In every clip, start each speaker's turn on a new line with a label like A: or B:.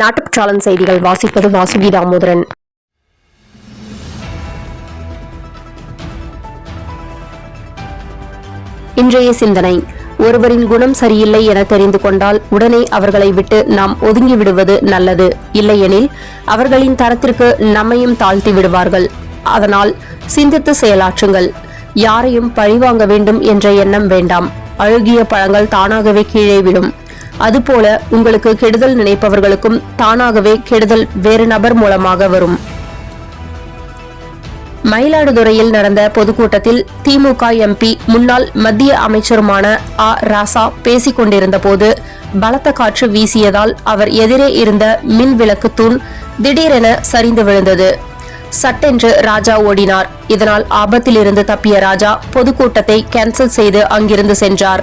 A: நாட்டுப்பற்றாளன் செய்திகள் வாசிப்பது வாசுகி தாமோதரன் இன்றைய சிந்தனை. ஒருவரின் குணம் சரியில்லை என தெரிந்து கொண்டால் உடனே அவர்களை விட்டு நாம் ஒதுங்கி விடுவது நல்லது. இல்லையெனில் அவர்களின் தரத்திற்கு நம்மையும் தாழ்த்தி விடுவார்கள். அதனால் சிந்தித்து செயலாற்றுங்கள். யாரையும் பழிவாங்க வேண்டும் என்ற எண்ணம் வேண்டாம். அழுகிய பழங்கள் தானாகவே கீழே விடும் அதுபோல உங்களுக்கு கெடுதல் நினைப்பவர்களுக்கும் தானாகவே கெடுதல் வேறு நபர் மூலமாக வரும். மயிலாடுதுறையில் நடந்த பொதுக்கூட்டத்தில் திமுக எம்பி முன்னாள் மத்திய அமைச்சருமான ஆ. ராசா பேசிக் கொண்டிருந்தபோது பலத்த காற்று வீசியதால் அவர் எதிரே இருந்த மின் விளக்கு தூண் திடீரென சரிந்து விழுந்தது. சட்டென்று ராஜா ஓடினார். இதனால் ஆபத்திலிருந்து தப்பிய ராஜா பொதுக்கூட்டத்தை கேன்சல் செய்து அங்கிருந்து சென்றார்.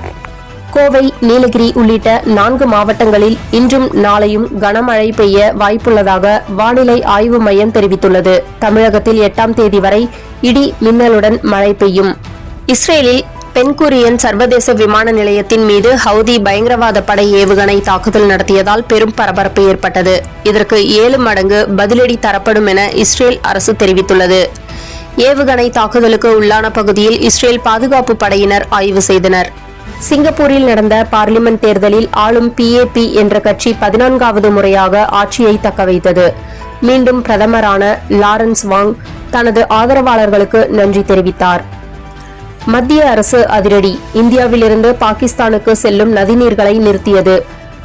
A: கோவை நீலகிரி உள்ளிட்ட நான்கு மாவட்டங்களில் இன்றும் நாளையும் கனமழை பெய்ய வாய்ப்புள்ளதாக வானிலை ஆய்வு மையம் தெரிவித்துள்ளது. தமிழகத்தில் எட்டாம் தேதி வரை இடி மின்னலுடன் மழை பெய்யும். இஸ்ரேலில் பென்குரியன் சர்வதேச விமான நிலையத்தின் மீது ஹவுதி பயங்கரவாத படை ஏவுகணை தாக்குதல் நடத்தியதால் பெரும் பரபரப்பு ஏற்பட்டது. இதற்கு ஏழு மடங்கு பதிலடி தரப்படும் என இஸ்ரேல் அரசு தெரிவித்துள்ளது. ஏவுகணை தாக்குதலுக்கு உள்ளான பகுதியில் இஸ்ரேல் பாதுகாப்பு படையினர் ஆய்வு செய்தனர். சிங்கப்பூரில் நடந்த பார்லிமெண்ட் தேர்தலில் ஆளும் பிஏபி என்ற கட்சி பதினான்காவது முறையாக ஆட்சியை தக்கவைத்தது மீண்டும் பிரதமரான லாரன்ஸ் வாங் தனது ஆதரவாளர்களுக்கு நன்றி தெரிவித்தார். மத்திய அரசு அதிரடி. இந்தியாவிலிருந்து பாகிஸ்தானுக்கு செல்லும் நதிநீர்களை நிறுத்தியது.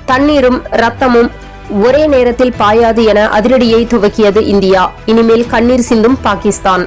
A: தண்ணீரும் ரத்தமும் ஒரே நேரத்தில் பாயாது என அதிரடியை துவக்கியது இந்தியா. இனிமேல் கண்ணீர் சிந்தும் பாகிஸ்தான்.